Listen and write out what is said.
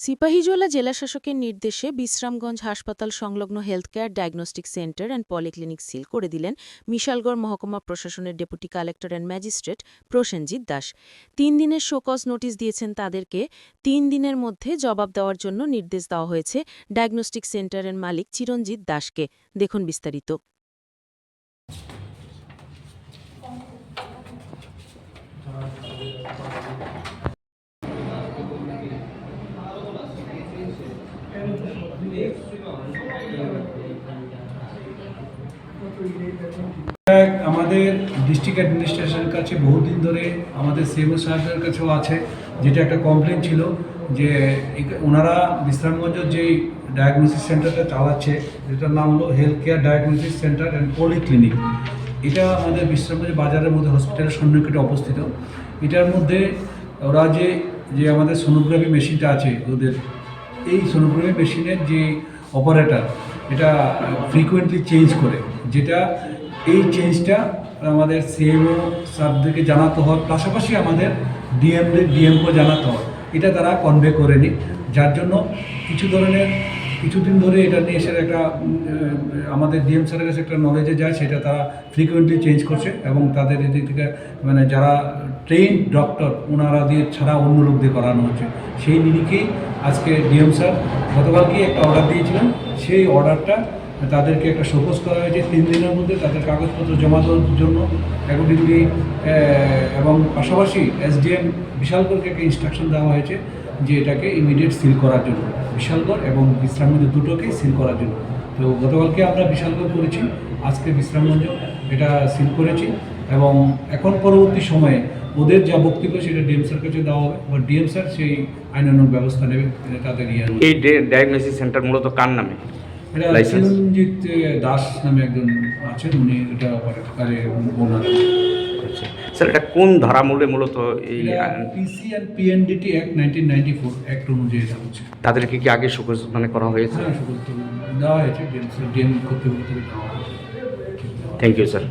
সিপাহীজলা জেলাশাসকের নির্দেশে বিশ্রামগঞ্জ হাসপাতাল সংলগ্ন health care diagnostic center and polyclinic seal করে দিলেন মিশালগড় মহকুমা প্রশাসনের deputy collector and magistrate Prosenjit Das. তিন দিনের শোকজ নোটিশ দিয়েছেন তাদেরকে। তিন দিনের মধ্যে জবাব দেওয়ার জন্য নির্দেশ দেওয়া হয়েছে ডায়াগনস্টিক সেন্টারের মালিক চিরঞ্জিত দাসকে। দেখুন বিস্তারিত। আমাদের ডিস্ট্রিক্ট অ্যাডমিনিস্ট্রেশনের কাছে বহুদিন ধরে আমাদের সিএমও সাহেবের কাছেও আছে, যেটা একটা কমপ্লেন ছিল যে ওনারা বিশ্রামগঞ্জের যেই ডায়াগনোসিস সেন্টারটা চালাচ্ছে, যেটার নাম হলো health care diagnosis center and polyclinic এটা আমাদের বিশ্রামগঞ্জ বাজারের মধ্যে হসপিটালের সন্নিকটে অবস্থিত। এটার মধ্যে ওরা যে যে আমাদের সোনোগ্রাফি মেশিনটা আছে ওদের এই সোনোগ্রাফি মেশিনের যে অপারেটার এটা ফ্রিকুয়েন্টলি চেঞ্জ করে। যেটা এই চেঞ্জটা আমাদের সিএমও সাবদেরকে জানাতে হয়, পাশাপাশি আমাদের ডিএম ডিএমকে জানাতে হয়। এটা তারা কনভে করেনি যার জন্য কিছু ধরনের কিছুদিন ধরে এটা নিয়ে এসে একটা আমাদের ডিএম স্যারের কাছে একটা নলেজে যায়, সেটা তারা ফ্রিকোয়েন্টলি চেঞ্জ করছে এবং তাদের এদিক থেকে মানে যারা ট্রেন ডক্টর ওনারা দিয়ে ছাড়া অন্য লোক দিয়ে করানো হচ্ছে। সেই নিরিখেই আজকে ডিএম স্যার গতকালকে একটা অর্ডার দিয়েছিলেন। সেই অর্ডারটা তাদেরকে একটা শোকজ করা হয়েছে। তিন দিনের মধ্যে তাদের কাগজপত্র জমা দেওয়ার জন্য অ্যাকর্ডিংলি এবং পাশাপাশি এসডিএম বিশালগড়কে একটা ইনস্ট্রাকশন দেওয়া হয়েছে। যে এটাকে ইমিডিয়েট সিল করার জন্য বিশালগড় এবং বিশ্রামগঞ্জ দুটোকেই সিল করার জন্য। তো গতকালকে আমরা বিশালগড় করেছি আজকে বিশ্রামগঞ্জ এটা সিল করেছি এবং এখন পরবর্তী সময়ে ওদের যা বক্তব্য সেটা ডিএম স্যার কাছে দেওয়া হবে বা ডিএম স্যার সেই আইনানুগ ব্যবস্থা নেবে তাদের ইয়ে এই ডায়াগনোসিস সেন্টার মূলত কার নামে? এটা চিরঞ্জিত দাস নামে একজন আছেন উনি এটা ওনার। আচ্ছা স্যার এটা কোন ধারামূলে মূলত এই? PC and PNDT act nineteen ninety four act অনুযায়ী এটা হচ্ছে। তাদেরকে কি আগে সুখ মানে করা হয়েছে? হ্যাঁ সকল তো দেওয়া হয়েছে ডিএম ডিএম কর্তৃপক্ষ থেকে দেওয়া হয়েছে। Thank you sir